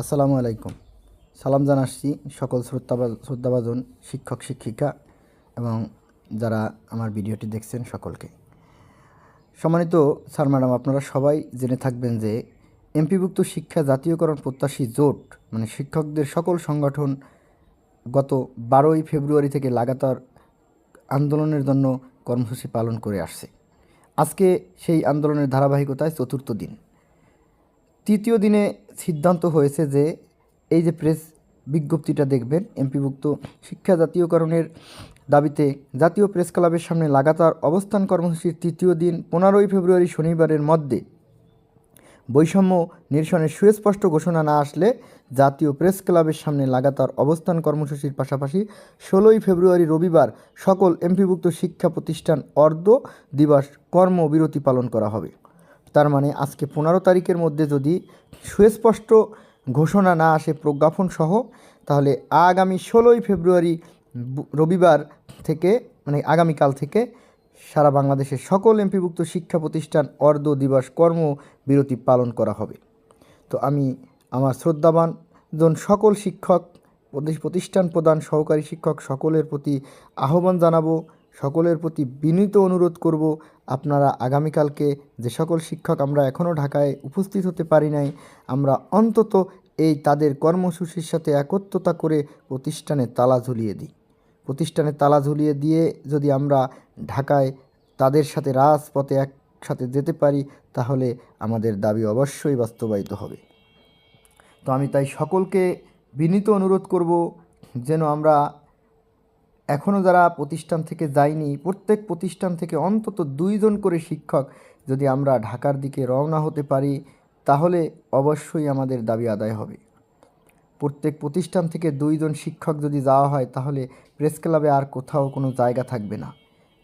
আসসালামু আলাইকুম। সালাম জানাচ্ছি সকল শ্রদ্ধা শ্রদ্ধাভাজন শিক্ষক, শিক্ষিকা এবং যারা আমার ভিডিওটি দেখছেন সকলকে। সম্মানিত স্যার, ম্যাডাম, আপনারা সবাই জেনে থাকবেন যে এমপিভুক্ত শিক্ষা জাতীয়করণ প্রত্যাশী জোট মানে শিক্ষকদের সকল সংগঠন গত বারোই ফেব্রুয়ারি থেকে লাগাতার আন্দোলনের জন্য কর্মসূচি পালন করে আসছে। আজকে সেই আন্দোলনের ধারাবাহিকতায় চতুর্থ দিন। তৃতীয় দিনে সিদ্ধান্ত হয়েছে যে এই যে প্রেস বিজ্ঞপ্তিটা দেখবেন, এমপিভুক্ত শিক্ষা জাতীয়করণের দাবিতে জাতীয় প্রেস ক্লাবের সামনে লাগাতার অবস্থান কর্মসূচির তৃতীয় দিন, পনেরোই ফেব্রুয়ারি শনিবারের মধ্যে বৈষম্য নিরসনের সুস্পষ্ট ঘোষণা না আসলে জাতীয় প্রেস ক্লাবের সামনে লাগাতার অবস্থান কর্মসূচির পাশাপাশি ষোলোই ফেব্রুয়ারি রবিবার সকল এমপিভুক্ত শিক্ষা প্রতিষ্ঠান অর্ধ দিবস কর্মবিরতি পালন করা হবে। তার মানে আজকে পনেরো তারিখের মধ্যে যদি সুস্পষ্ট ঘোষণা না আসে প্রজ্ঞাপন সহ, তাহলে আগামী ষোলোই ফেব্রুয়ারি রবিবার থেকে মানে আগামীকাল থেকে সারা বাংলাদেশের সকল এমপিভুক্ত শিক্ষা প্রতিষ্ঠান অর্ধ দিবস কর্মবিরতি পালন করা হবে। তো আমি আমার শ্রদ্ধাবান জন সকল শিক্ষক প্রতিষ্ঠান প্রদান সহকারী শিক্ষক সকলের প্রতি আহ্বান জানাব, সকলের প্রতি বিনীত অনুরোধ করব। আপনারা আগামীকালকে যে সকল শিক্ষক আমরা এখনও ঢাকায় উপস্থিত হতে পারি নাই, আমরা অন্তত এই তাদের কর্মসূচির সাথে একত্রতা করে প্রতিষ্ঠানে তালা ঝুলিয়ে দিই। প্রতিষ্ঠানে তালা ঝুলিয়ে দিয়ে যদি আমরা ঢাকায় তাদের সাথে রাজপথে একসাথে যেতে পারি, তাহলে আমাদের দাবি অবশ্যই বাস্তবায়িত হবে। তো আমি তাই সকলকে বিনীত অনুরোধ করব যেন আমরা এখনও যারা প্রতিষ্ঠান থেকে যায়নি, প্রত্যেক প্রতিষ্ঠান থেকে অন্তত দুইজন করে শিক্ষক যদি আমরা ঢাকার দিকে রওনা হতে পারি, তাহলে অবশ্যই আমাদের দাবি আদায় হবে। প্রত্যেক প্রতিষ্ঠান থেকে দুইজন শিক্ষক যদি যাওয়া হয়, তাহলে প্রেস ক্লাবে আর কোথাও কোনো জায়গা থাকবে না।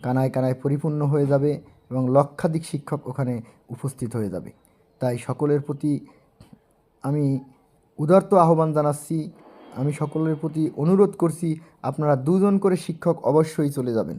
কানায় কানায় পরিপূর্ণ হয়ে যাবে এবং লক্ষাধিক শিক্ষক ওখানে উপস্থিত হয়ে যাবে। তাই সকলের প্রতি আমি উদার্ত আহ্বান জানাচ্ছি। আমি সকলের প্রতি অনুরোধ করছি আপনারা দুজন করে শিক্ষক অবশ্যই চলে যাবেন।